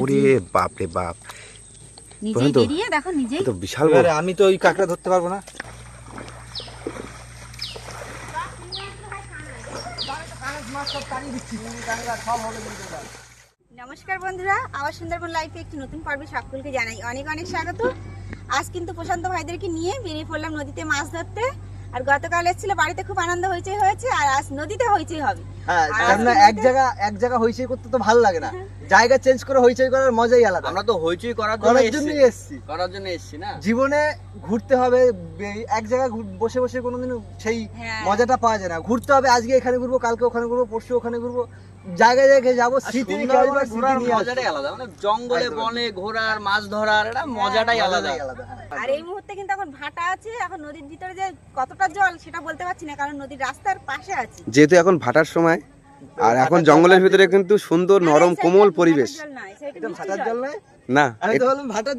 ওরে বাপ। রে বাপ বেরিয়ে দেখো নিজেই। তো বিশাল বড়। আমি তো ওই কাঁকড়া ধরতে পারব না। নমস্কার বন্ধুরা আবার সুন্দরবন লাইফে একটি নতুন পর্বে সকলকে জানাই অনেক অনেক স্বাগত। আজ কিন্তু প্রশান্ত ভাইদেরকে নিয়ে বেরিয়ে পড়লাম নদীতে মাছ ধরতে। আর গতকাল এসেছিল বাড়িতে খুব আনন্দ হইচই হয়েছে আর আজ নদীতে হইচই হবে। হ্যাঁ কেননা এক জায়গা এক জায়গা হইচই করতে তো ভালো লাগে না। জায়গা চেঞ্জ করে হইচই করার মজাই আলাদা। আমরা তো হইচই করার জন্য করার এসেছি। করার জন্য এসেছি না? জীবনে ঘুরতে হবে এক জায়গায় বসে বসে কোনোদিন সেই হ্যাঁ। মজাটা পাওয়া যায় না। ঘুরতে হবে আজকে এখানে ঘুরবো কালকে ওখানে ঘুরবো পরশু ওখানে ঘুরবো। জায়গায় জায়গায় যাব স্মৃতি রেখে সুন্দরবনে আসব, স্মৃতি ঘোরার মজাটাই আলাদা মানে জঙ্গলে বনে ঘোরার মাছ ধরার এটা মজাটাই আলাদা মজাটাই আলাদা। হ্যাঁ। আর এই মুহূর্তে কিন্তু এখন ভাটা আছে এখন নদীর ভিতরে যে কতটা জল সেটা বলতে পারছি না কারণ নদীর রাস্তার পাশে আছে। যেহেতু এখন ভাটার সময় আর এখন জঙ্গলের ভিতরে কিন্তু সুন্দর নরম কোমল পরিবেশ।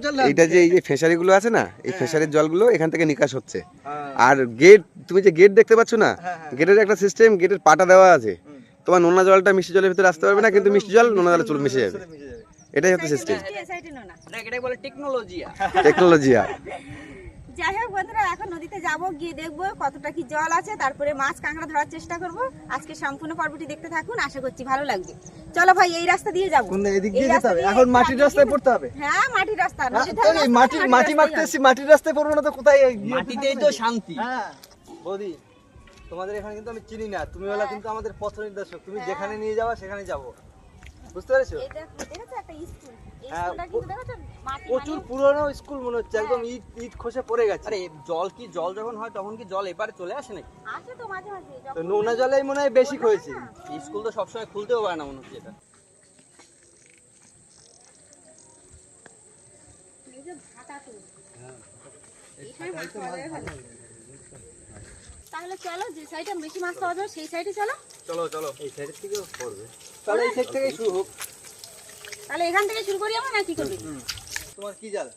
জল। এটা যে এই যে ফেসারি গুলো আছে না এই ফেসারির জলগুলো এখান থেকে নিকাশ হচ্ছে। হ্যাঁ। আর গেট তুমি যে গেট দেখতে পাচ্ছ না হ্যাঁ, হ্যাঁ। গেটের একটা সিস্টেম গেটের পাটা দেওয়া আছে। তোমার নোনা জলটা মিষ্টি জলের ভিতরে আসতে পারবে না কিন্তু মিষ্টি জল নোনা জলে চলে মিশে যাবে। এটাই হচ্ছে সিস্টেম মিষ্টি, এই সাইডে নোনা। এটাকে এটাকে বলে টেকনোলজি টেকনোলজি যাই হোক বন্ধুরা এখন নদীতে যাব গিয়ে দেখব কতটা কি জল আছে তারপরে মাছ কাঁকড়া ধরার চেষ্টা করব। আজকে সম্পূর্ণ পর্বটি দেখতে থাকুন আশা করছি ভালো লাগবে। চলো ভাই এই রাস্তা দিয়ে যাব। এদিক দিয়ে যেতে হবে। এখন মাটির রাস্তায় পড়তে হবে। হ্যাঁ মাটির রাস্তা। হ্যাঁ, মাটি মাটির মাটি মাটির রাস্তায় পড়ব না তো কোথায়? মাটিতেই তো শান্তি। হ্যাঁ বৌদি। তোমাদের এখানে কিন্তু আমি চিনি না। তুমি হলো কিন্তু আমাদের পথ নির্দেশক। তুমি যেখানে নিয়ে যাবা সেখানে যাব। বুঝতে পেরেছ? এই দেখো, দেখেছ একটা স্কুল? এই হ্যাঁ, স্কুলটা কিন্তু দেখেছ মাটি প্রচুর মানে- পুরনো স্কুল মনে হচ্ছে। একদম ইট ইট খসে পড়ে গেছে। আরে জল কি জল যখন হয় তখন কি জল এপারে চলে আসে নাকি? আসে তো মাঝে মাঝে তো নোনা জলেই মনে হয় বেশি হয়েছে স্কুল তো সবসময় খুলতেও পারে না মনে হচ্ছে এটা। এই যে ভাটা তো। যাবে ভালো। তাহলে চলো যে সাইডে বেশি মাছ পাওয়া যাবে সেই সাইডে চলো। চলো চলো। এই সাইডের থেকেও পড়বে। তাহলে এই সাইড থেকেই শুরু হোক। তাহলে এখান থেকে শুরু করি আমরা না কি করবি? তোমার কি জাল?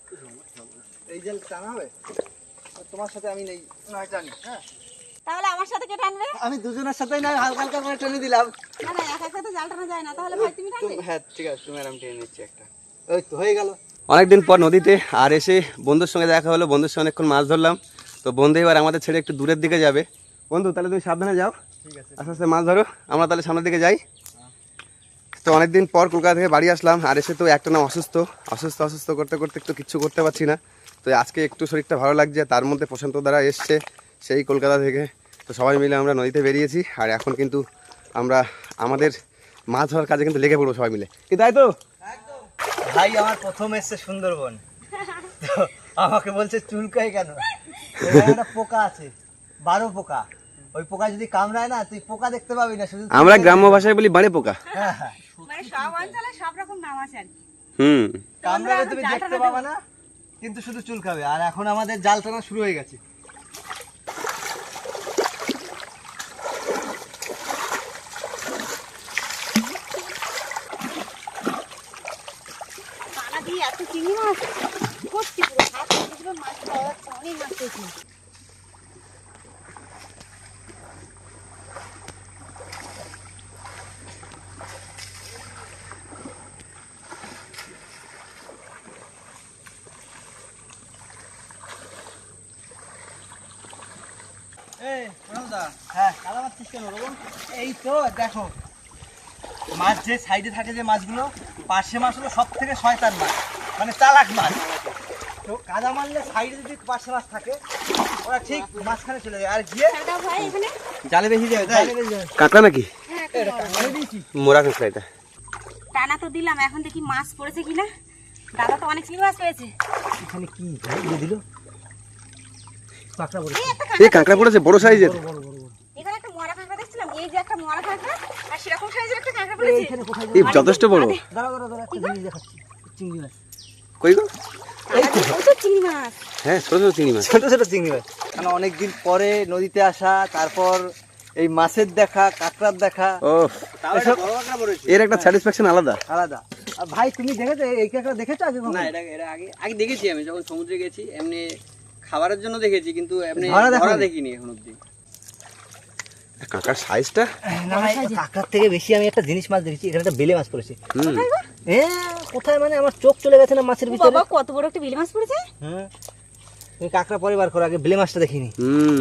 এই জাল টানা হবে? তোমার সাথে আমি নেই। নয় টানি হ্যাঁ। তাহলে আমার সাথে কে টানবে? আমি দুজনের সাথেই না হালকা হালকা করে টেনে দিলাম। না না একা একা তো জাল টানা যায় না। তাহলে ভাই তুমি টানবে? হ্যাঁ ঠিক আছে তুমি আরাম টেনে নিচ্ছি একটা। ওই তো হয়ে গেল। অনেকদিন পর নদীতে আর এসে বন্ধুর সঙ্গে দেখা হলো। বন্ধুর সঙ্গে অনেকক্ষণ মাছ ধরলাম। তো বন্ধু এবার আমাদের ছেড়ে একটু দূরের দিকে যাবে। বন্ধু তাহলে তুমি সাবধানে যাও। আস্তে আস্তে মাছ ধরো। আমরা তাহলে সামনের দিকে যাই। তো অনেকদিন পর কলকাতা থেকে বাড়ি আসলাম আর এসে তো একটা না অসুস্থ। অসুস্থ অসুস্থ করতে করতে একটু কিচ্ছু করতে পারছি না। তো আজকে একটু শরীরটা ভালো লাগছে তার মধ্যে প্রশান্ত দ্বারা এসছে সেই কলকাতা থেকে। তো সবাই মিলে আমরা নদীতে বেরিয়েছি আর এখন কিন্তু আমরা আমাদের মাছ ধরার কাজে কিন্তু লেগে পড়ব সবাই মিলে। কি তাই তো? ভাই আমার প্রথম এসছে সুন্দরবন। আমাকে বলছে চুলকাই কেন? একটা পোকা আছে বারো পোকা। ওই পোকা যদি কামড়ায় না তুই পোকা দেখতে পাবি না শুধু আমরা গ্রাম্য ভাষায় বলি বাড়ে পোকা। হ্যাঁ। হ্যাঁ মানে সব অঞ্চলে সব রকম নাম আছে আর হুম। কামড়ালে তুমি দেখতে টানাতে না কিন্তু শুধু চুল খাবে। আর এখন আমাদের জাল টানা শুরু হয়ে গেছে। এত চিংড়ি মাছ? করছি পুরো হাত পুরো মাছ পাওয়া যাচ্ছে অনেক মাছ পেয়েছি এই তো, দেখো, মাছ যে সাইডে থাকে যে মাছগুলো পার্শে মাছ হলো সব থেকে শয়তান মাছ মানে চালাক মাছ। কাদা মারলে সাইডে যদি পার্শে মাছ থাকে ওরা ঠিক মাঝখানে চলে যায়। আর গিয়ে দাদা ভাই এখানে? জালে বেশি যাবে তাই? কাঁকড়া নাকি? হ্যাঁ। মোরা কাঁকড়া এটা। টানা তো দিলাম এখন দেখি মাছ পড়েছে কিনা। দাদা তো অনেক মাছ পেয়েছে। এখানে কি? দিয়ে দিল। পাকড়া বলে এই কাঁকড়া পড়েছে বড় সাইজের। বড় বড় বড়। এখানে একটা মরা কাঁকড়া দেখছিলাম এই যে একটা মরা কাঁকড়া আর সেরকম সাইজের একটা কাঁকড়া পড়েছে। যথেষ্ট বড়। দাঁড়া দাঁড়া দাঁড়া একটা দেখাচ্ছি চিংড়ি মাছ। কই গো? চিংড়ি মাছ। হ্যাঁ ছোট ছোট চিংড়ি মাছ। ছোট ছোট চিংড়ি মাছ। কারণ অনেকদিন পরে নদীতে আসা তারপর এই মাছের দেখা কাঁকড়ার দেখা। ও তাও একটা বড় কাঁকড়া পড়েছে এর একটা স্যাটিসফ্যাকশন আলাদা। আলাদা। ভাই তুমি দেখেছ? এই কাঁকড়া দেখেছ আগে না এটা এটা আগে আগে দেখেছি আমি যখন সমুদ্রে গেছি এমনি খাবারের জন্য দেখেছি কিন্তু এমনি ধরা দেখিনি এখন অব্দি কাঁকড়ার সাইজটা না না, কাঁকড়ার থেকে বেশি আমি একটা জিনিস মাছ দেখেছি এখানে একটা বেলে মাছ পড়েছে। এ কোথায় মানে আমার চোখ চলে গেছে না মাছের ভিতরে? বাবা কত বড় একটা বিলি মাছ পড়েছে? হ্যাঁ। তুমি কাঁকড়া পরে বার করো আগে বেলে মাছটা দেখিনি।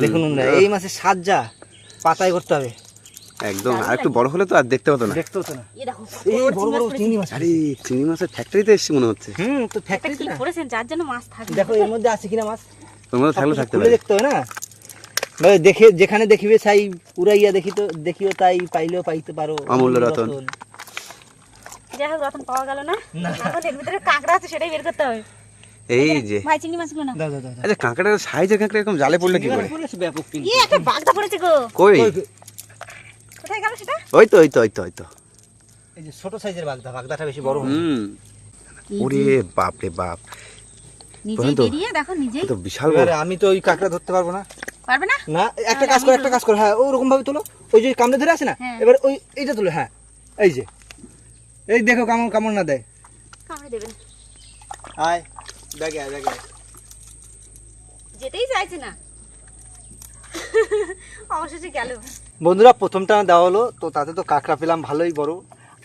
দেখুন বন্ধুরা, এই মাছের স্বাদ যা পাতায় করতে হবে। একদম আর একটু বড় হলে তো আর দেখতে হতো না। দেখতে হতো না। এই দেখো এই বড় বড় চিংড়ি মাছ আরে চিংড়ি মাছের ফ্যাক্টরিতে এসেছি মনে হচ্ছে। হুম তো ফ্যাক্টরি কি পড়েছেন যার জন্য মাছ থাকে দেখো এর মধ্যে আছে কিনা মাছ? তোর মধ্যে থাকলে থাকতে পারে। দেখতে হবে না? ভাই দেখে যেখানে দেখিবে সাই উড়াইয়া দেখি তো দেখিও তাই পাইলেও পাইতে পারো। অমূল্য রতন। যাই হোক রতন পাওয়া গেল না। না। এখন এর ভিতরে কাঁকড়া আছে সেটাই বের করতে হবে। এই যে। ভাই চিংড়ি মাছগুলো না দাও দাও দাও দাও। আচ্ছা কাঁকড়ার সাইজের কাঁকড়া এরকম জালে পড়লে কি করে? পড়েছে ব্যাপক কিন্তু। একটা বাগদা পড়েছে গো। কই? কোথায় গেল সেটা? ওই তো ওই তো ওই তো ওই তো। এই যে ছোট সাইজের বাগদা বাগদাটা বেশি বড় হুম। ওরে বাপ রে বাপ। নিজেই বেরিয়ে দেখো নিজেই। তো বিশাল বড়। আমি তো ওই কাঁকড়া ধরতে পারব না। পারবে না? না একটা কাজ করো একটা কাজ করো। হ্যাঁ ওরকম ভাবে তোলো। ওই যে কামড়ে ধরে আছে না হ্যাঁ। এবার ওই এইটা তোলো হ্যাঁ। এই যে। এই দেখো কামড় কামড় না দেয়। কামড়ে দেবে না আয় ব্যাগে আয় ব্যাগে যেতেই চাইছে না। অবশেষে গেল। বন্ধুরা প্রথমটা দেওয়া হলো তো তাতে তো কাঁকড়া পেলাম ভালোই বড়।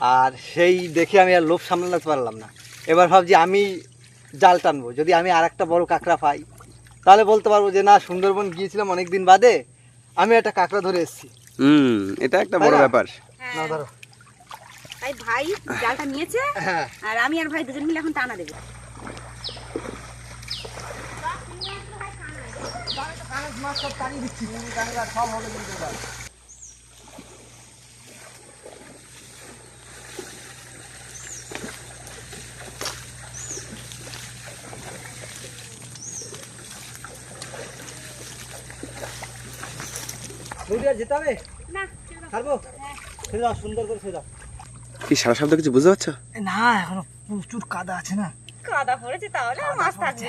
আর সেই দেখে আমি আর লোভ সামলাতে পারলাম না। এবার ভাবছি আমি জাল টানবো। যদি আমি আর একটা বড় কাঁকড়া পাই তাহলে বলতে পারব যে না সুন্দরবন গিয়েছিলাম অনেক দিন বাদে আমি একটা কাঁকড়া ধরে এসেছি। হুম এটা একটা বড় ব্যাপার। না ধরো। তাই ভাই জালটা নিয়েছে হ্যাঁ। আর আমি আর ভাই দুজন মিলে এখন টানা দেবো। যেতে হবে না ছাড়বো? ছেড়ে দাও সুন্দর করে ছেড়ে দাও কি সারা শব্দ কিছু বুঝতে পারছ? না এখনও প্রচুর কাদা আছে না। কাদা পড়েছে তাহলে মাছ থাকবে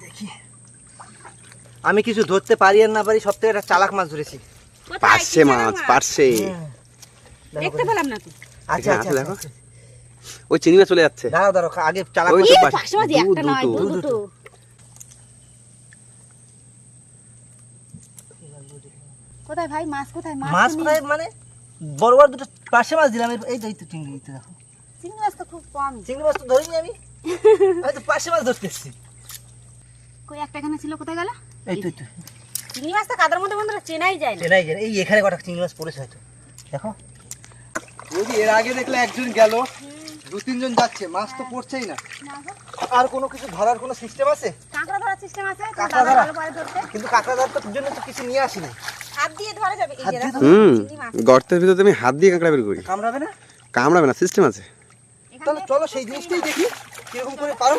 দেখি। আমি কিছু ধরতে পারি আর না পারি সব থেকে একটা চালাক মাছ ধরেছি। কোথায়? কি মাছ জানো পার্শে দেখতে পেলাম না তো। আচ্ছা আচ্ছা দেখো। দেখো। ওই মাছ চলে যাচ্ছে। দাঁড়াও দাঁড়াও আগে চালাক ওই মাছ পাশ- একটা নয় দুটো। দুটো কোথায় ভাই? মাছ কোথায়? মাছ। প্রায় মানে? বড় বড় দুটো পাশে মাছ দিলাম এই- তো এই তো চিংড়ি এই তো দেখো। চিংড়ি মাছ তো খুব কম। চিংড়ি মাছ তো ধরিনি আমি। আমি তো পাশে মাছ ধরতে এসেছি। কই একটা এখানে ছিল কোথায় গেল? এই তো এই তো। চিংড়ি মাছ তো কাদার মধ্যে বন্ধুরা? চেনাই যায় না। চেনাই যায় এই এখানে কটা চিংড়ি মাছ পড়েছে হয়তো। দেখো। যদি এর আগে দেখলে একজন গেল। দু তিনজন যাচ্ছে। মাছ তো পড়ছেই না। না আর কোনো কিছু ধরার কোনো সিস্টেম আছে? কাঁকড়া ধরার সিস্টেম আছে কাঁকড়া ধরা? ভালো পারে ধরতে। কিন্তু কাঁকড়া ধরার জন্য তো কিছু নিয়ে আসিনি। হাত দিয়ে ধরা যাবে। এই হাত যে দিয়ে দেখো হুম মাছ। গর্তের ভিতরে তুমি হাত দিয়ে কাঁকড়া বের করি। কামড়াবে না? কামড়াবে না সিস্টেম আছে। তাহলে চলো সেই জিনিসটাই দেখি কীরকম করে পারো।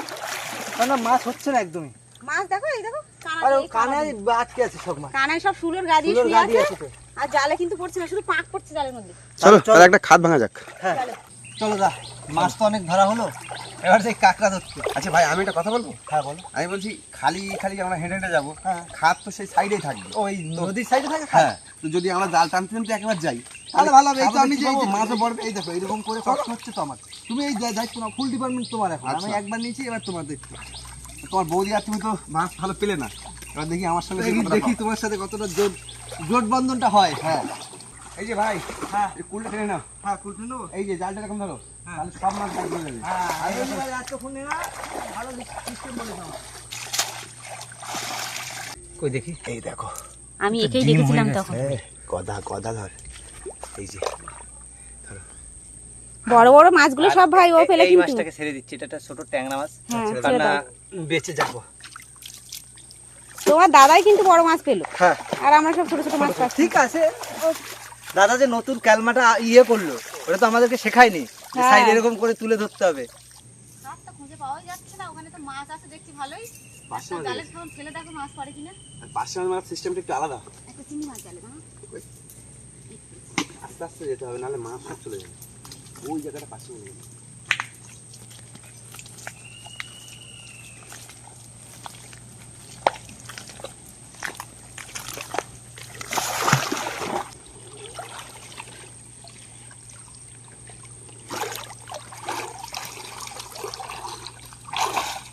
না মাছ হচ্ছে না একদমই। মাছ দেখো এই দেখো আর কানায় আটকে আছে সব মাছ। কানায় সব সুলোর গা শুয়ে আছে। আছে আর জালে কিন্তু পড়ছে না শুধু পাক পড়ছে জালের মধ্যে। চলো চলো। তাহলে একটা খাত ভাঙা যাক। হ্যাঁ। চলো দা মাছ তো অনেক ধরা হলো এবার সেই কাঁকড়া ধরতে। আচ্ছা ভাই আমি একটা কথা বলব? হ্যাঁ বলো। আমি বলছি খালি খালি আমরা হেঁটে হেঁটে যাব হ্যাঁ। খাত তো সেই সাইডেই থাকবে। ওই নদীর সাইডে থাকে হ্যাঁ তো যদি আমরা জাল টানতে টানতে একবার যাই তাহলে ভালো হবে এই তো আমি দেখতে যে মাছও পড়বে এই দেখো এরকম করে কষ্ট হচ্ছে তো আমার তুমি এই দায়িত্ব না ফুল ডিপার্টমেন্ট তোমার এখন। আমি আচ্ছা। একবার নিয়েছি এবার তোমার দায়িত্ব তোমার বৌদি আর তুমি তো মাছ ভালো পেলে না। এবার দেখি আমার সঙ্গে দেখি। তোমার সাথে কতটা জোট জোট বন্ধনটা হয়। হ্যাঁ। এই যে ভাই হ্যাঁ। এই কুলটা টেনে নাও। হ্যাঁ কুলতে নেব? এই যে জালটা এরকম ধরো হ্যাঁ। তাহলে সব মাছ বাইর করে যাবে হ্যাঁ না ভালো সিস্টেম বলে দাও। কই দেখি? এই দেখো। আমি একেই দেখেছিলাম তখন। গদা গদা ধর। এই যে বড় বড় মাছগুলো সব ভাই ও ফেলে কিন্তু। এই মাছটাকে ছেড়ে দিচ্ছি এটা একটা ছোট ট্যাংরা মাছ। হ্যাঁ ছেড়ে বেঁচে যাব। তোমার দাদাই কিন্তু বড় মাছ পেল। হ্যাঁ। আর আমরা সব ছোট ছোট মাছ পাচ্ছি। ঠিক আছে দাদা যে নতুন ক্যালমাটা ইয়ে করল ওটা তো আমাদেরকে শেখায়নি হ্যাঁ। সাইড এরকম করে তুলে ধরতে হবে। মাছ খুঁজে পাওয়া যাচ্ছে না ওখানে তো মাছ আছে দেখছি ভালোই। ফেলে দেখো মাছ পড়ে কিনা। আর পাঁচশো মাছ সিস্টেমটা একটু আলাদা। একটা চিংড়ি মাছ জালে না? আস্তে আস্তে যেতে হবে নাহলে মাছ সব চলে যাবে। ওই জায়গাটা পাশে মনে হয়।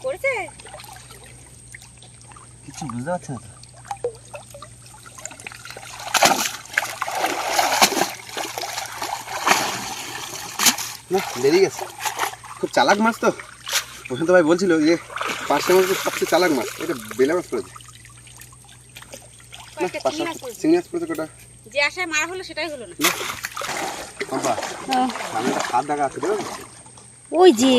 করেছে কিছু বুঝতে পারছি না তো বেরিয়ে গেছে। খুব চালাক মাছ তো। প্রশান্ত ভাই বলছিল যে পার্শে মাছ সবচেয়ে চালাক মাছ। এটা বেলে মাছ পড়েছে। চিংড়ি মাছ কটা? যে আশায় মারা হলো সেটাই হলো না। দেখা আছে ওই যে।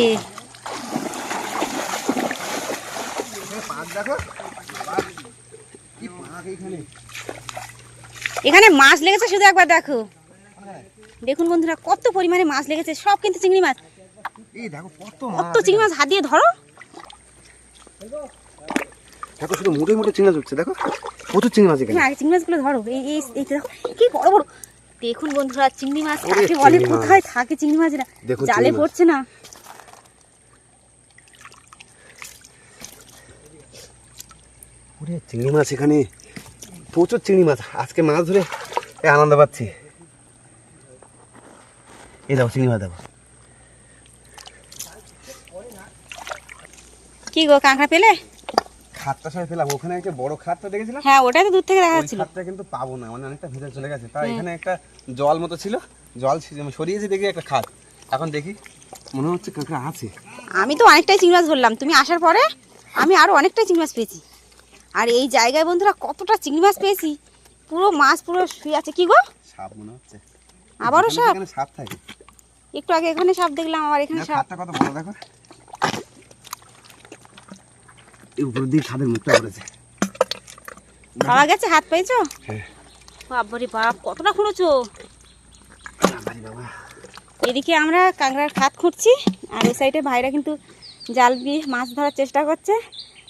দেখো। এখানে মাছ লেগেছে শুধু একবার দেখো। দেখুন বন্ধুরা কত পরিমাণে মাছ লেগেছে সব কিন্তু চিংড়ি মাছ। কত কত চিংড়ি মাছ হাত দিয়ে ধরো। দেখো শুধু মোটে মোটে চিংড়ি মাছ উঠছে দেখো। প্রচুর চিংড়ি মাছ এখানে। আগে চিংড়ি মাছগুলো ধরো। এই এই এই দেখো কি বড় বড়। দেখুন বন্ধুরা চিংড়ি মাছ বলে কোথায় থাকে চিংড়ি মাছরা জালে পড়ছে না। ওরে চিংড়ি মাছ এখানে। প্রচুর চিংড়ি মাছ। আজকে মাছ ধরে আনন্দ পাচ্ছি। এই দেখো চিংড়ি মাছ দেখো কি গো কাঁকড়া পেলে? খাতটা সবাই পেলাম। ওখানে একটা বড় খাতটা দেখেছিলাম? হ্যাঁ ওটাই তো দূর থেকে দেখা যাচ্ছিল খাতটা কিন্তু পাবো না মানে অনেকটা ভিতরে চলে গেছে। তাই এখানে একটা জল মতো ছিল। জল সরিয়েছি দেখি একটা খাত এখন দেখি মনে হচ্ছে কাঁকড়া আছে। আমি তো অনেকটাই চিংড়ি মাছ ধরলাম। তুমি আসার পরে আমি আরও অনেকটাই চিংড়ি মাছ পেয়েছি। আর এই জায়গায় বন্ধুরা কতটা চিংড়ি মাছ পেয়েছি? পুরো মাছ পুরো শুয়ে আছে। কি গো? সাপ মনে হচ্ছে। আবারও সাপ? সাপ থাকে। একটু আগে এখানে সাপ দেখলাম আবার এখানে সাপ। কত বড় দেখো। এই উপরের দিকে ছাদের মুখটা করেছে পাওয়া গেছে? হাত পেয়েছ? হ্যাঁ। বাবারে বাপ কতটা খুঁড়েছো? এদিকে আমরা কাঁকড়ার খাত খুঁড়ছি আর এই সাইডে ভাইরা কিন্তু জাল দিয়ে মাছ ধরার চেষ্টা করছে।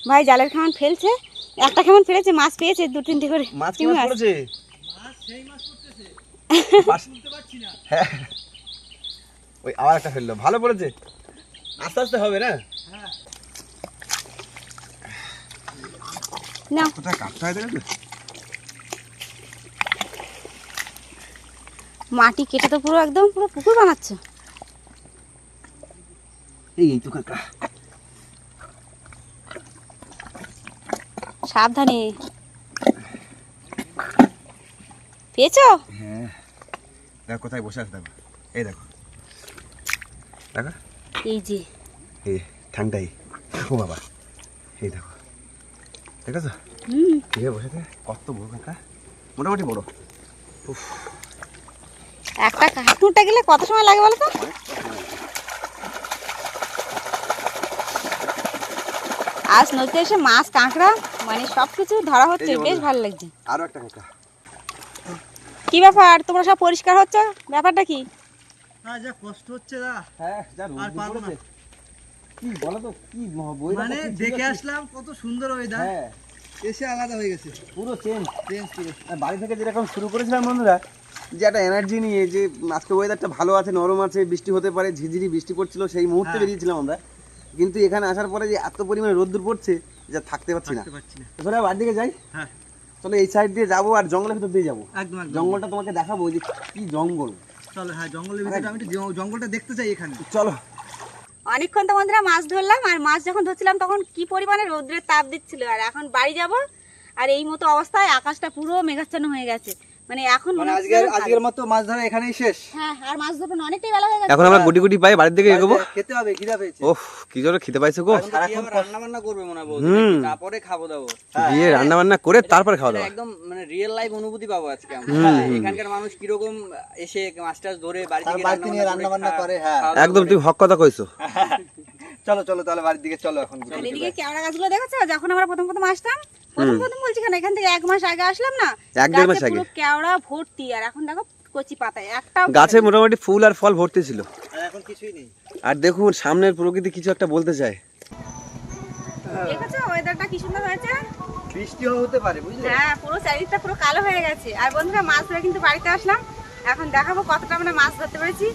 ভাই জালের খামান ফেলছে। একটা কেমন ফেলেছে মাছ পেয়েছে দু তিনটে করে। মাছ কি মাছ মাছ। পড়েছে হ্যাঁ। ওই আবার একটা ফেলল। ভালো পড়েছে। আস্তে আস্তে হবে না? নাও। কোথায় কাটতে হয় মাটি কেটে তো পুরো একদম পুরো পুকুর বানাচ্ছে। এই এই তো কাকা। সাবধানে। পেয়েছ? হ্যাঁ। দেখো কোথায় বসে আছে দেখো। এই দেখো। দেখো। এই যে। এই ঠান্ডাই। ও বাবা। এই দেখো। দেখেছ? হুম। ঠিক বসে থাকে কত বড় কাকা মোটামুটি বড়। একটা কাঠ গেলে কত সময় লাগে বলো তো আজ নদীতে এসে মাছ কাঁকড়া মানে সব কিছু ধরা হচ্ছে। বেশ ভালো লাগছে। আরও একটা কাকা কি ব্যাপার? তোমরা সব পরিষ্কার হচ্ছে? ব্যাপারটা কি? আর যা কষ্ট হচ্ছে না হ্যাঁ যা আর পারব না। কি বলো তো কি বই মানে দেখে আসলাম কত সুন্দর ওয়েদার হ্যাঁ। এসে আলাদা হয়ে গেছে। পুরো চেঞ্জ চেঞ্জ পুরো। আর বাড়ি থেকে যেরকম শুরু করেছিলাম বন্ধুরা যে একটা এনার্জি নিয়ে যে আজকে ওয়েদারটা ভালো আছে নরম আছে বৃষ্টি হতে পারে ঝিঝিরি বৃষ্টি পড়ছিল সেই মুহূর্তে হ্যাঁ। বেরিয়েছিলাম আমরা। কিন্তু এখানে আসার পরে যে এত পরিমাণে রোদ্দুর পড়ছে যা থাকতে পারছি না। চলো বাড়ি দিকে যাই। হ্যাঁ। চলো এই সাইড দিয়ে যাব আর জঙ্গলের ভিতর দিয়ে যাব। একদম একদম। জঙ্গলটা তোমাকে দেখাবো যে কি জঙ্গল। চলো হ্যাঁ জঙ্গলের ভিতরে আমি একটু জঙ্গলটা দেখতে চাই এখানে। চলো। অনেকক্ষণ তো বন্ধুরা মাছ ধরলাম আর মাছ যখন ধরছিলাম তখন কি পরিমাণে রৌদ্রের তাপ দিচ্ছিল। আর এখন বাড়ি যাব আর এই মতো অবস্থায় আকাশটা পুরো মেঘাচ্ছন্ন হয়ে গেছে। মানে এখন মানে মনে আজকের মতো মাছ ধরা এখানেই শেষ। হ্যাঁ আর মাছ ধরবেন অনেকটাই বেলা হয়ে গেছে। এখন আমরা গুটি গুটি পাই বাড়ির দিকে এগোবো। খেতে হবে খিদা পেয়েছে। ওহ কি জোরে খেতে পাইছো গো। সারাক্ষণ রান্না বান্না করবে মনে হয় তারপরে খাব দাবো। দিয়ে রান্না বান্না করে তারপর খাওয়া দাওয়া। একদম মানে রিয়েল লাইফ অনুভূতি পাবো আজকে আমরা। এখানকার মানুষ কীরকম এসে মাছ টাছ ধরে বাড়ি থেকে নিয়ে রান্না বান্না করে, হ্যাঁ। একদম তুমি হক কথা কইছো। চলো চলো তাহলে বাড়ির দিকে চলো এখন এদিকে কেওড়া গাছগুলো দেখেছ? যখন আমরা প্রথম প্রথম আসতাম প্রথম প্রথম বলছি কেন এখান থেকে এক মাস আগে আসলাম না? এক দেড় মাস আগে। পুরো কেওড়া ভর্তি আর এখন দেখো কচি পাতায় একটাও গাছে মোটামুটি ফুল আর ফল ভর্তি ছিল। আর এখন কিছুই নেই। আর দেখুন সামনের প্রকৃতি কিছু একটা বলতে চায়। দেখেছ? ওয়েদারটা কি সুন্দর হয়েছে? বৃষ্টিও হতে পারে বুঝলে? হ্যাঁ পুরো চারিদিকটা পুরো কালো হয়ে গেছে। আর বন্ধুরা মাছ ধরে কিন্তু বাড়িতে আসলাম। এখন দেখাবো কতটা আমরা মাছ ধরতে পেরেছি।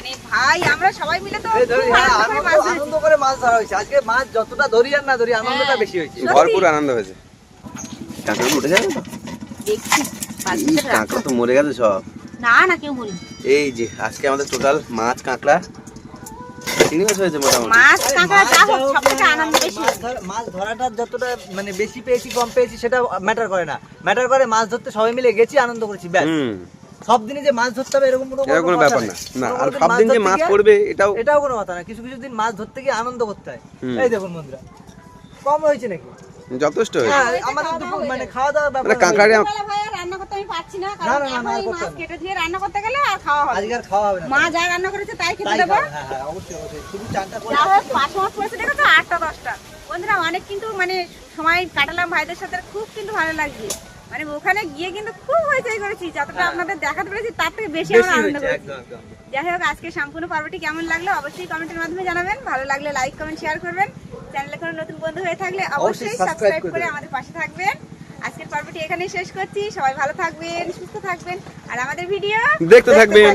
মানে ভাই আমরা সবাই মিলে তো এই ধরি, খুব হ্যাঁ, আনন্দ করে মাছ ধরেছি। আনন্দ করে মাছ ধরা হয়েছে। আজকে মাছ যতটা ধরি আর না ধরি আনন্দটা হ্যাঁ। বেশি হয়েছে। ভরপুর আনন্দ হয়েছে। কাঁকড়া উঠে যাবে দেখছি কাঁকড়া তো মরে গেছে সব। না না কেউ বলি এই যে আজকে আমাদের টোটাল মাছ কাঁকড়া চিংড়ি মাছ হয়েছে মোটামুটি। মাছ কাঁকড়া যা যা হোক হোক সব থেকে না, আনন্দ বেশি। মাছ ধরাটা যতটা মানে বেশি পেয়েছি কম পেয়েছি সেটা ম্যাটার করে না। ম্যাটার করে মাছ ধরতে সবাই মিলে গেছি আনন্দ করেছি ব্যাস। সব দিনে যে মাছ ধরতে হবে এরকম কোনো ব্যাপার না। না আর সব দিন যে মাছ পড়বে এটাও এটাও কোনো কথা না। কিছু কিছু দিন মাছ ধরতে গিয়ে আনন্দ করতে হয়। এই দেখুন বন্ধুরা কম হয়েছে নাকি? যথেষ্ট হয়েছে। হ্যাঁ আমাদের মানে খাওয়া দাওয়া মানে ব্যাপার ভাই আর রান্না করতে আমি পারছি না কারণ এখন মাছ কেটে ধুয়ে রান্না করতে গেলে আর খাওয়া হবে আজকে আর খাওয়া হবে না। মা যা রান্না করেছে তাই খেতে দেবো। হ্যাঁ হ্যাঁ অবশ্যই অবশ্যই। শুধু চারটা করে পাঁচ মাস পড়েছে দেখেছ? আটটা দশটা। বন্ধুরা অনেক কিন্তু মানে সময় কাটালাম ভাইদের সাথে খুব কিন্তু ভালো লাগছে। মানে ওখানে গিয়ে কিন্তু খুব হইচই করেছি যতটা আপনাদের দেখাতে পেরেছি তার থেকে বেশি হ্যাঁ। আমরা আনন্দ করেছি। যাই হোক আজকে সম্পূর্ণ পর্বটি কেমন লাগল অবশ্যই কমেন্টের মাধ্যমে জানাবেন। ভালো লাগলে লাইক কমেন্ট শেয়ার করবেন। চ্যানেলে কোনো নতুন বন্ধু হয়ে থাকলে অবশ্যই সাবস্ক্রাইব করে আমাদের পাশে থাকবেন। আজকের পর্বটি এখানেই শেষ করছি। সবাই ভালো থাকবেন সুস্থ থাকবেন। আর আমাদের ভিডিও দেখতে থাকবেন।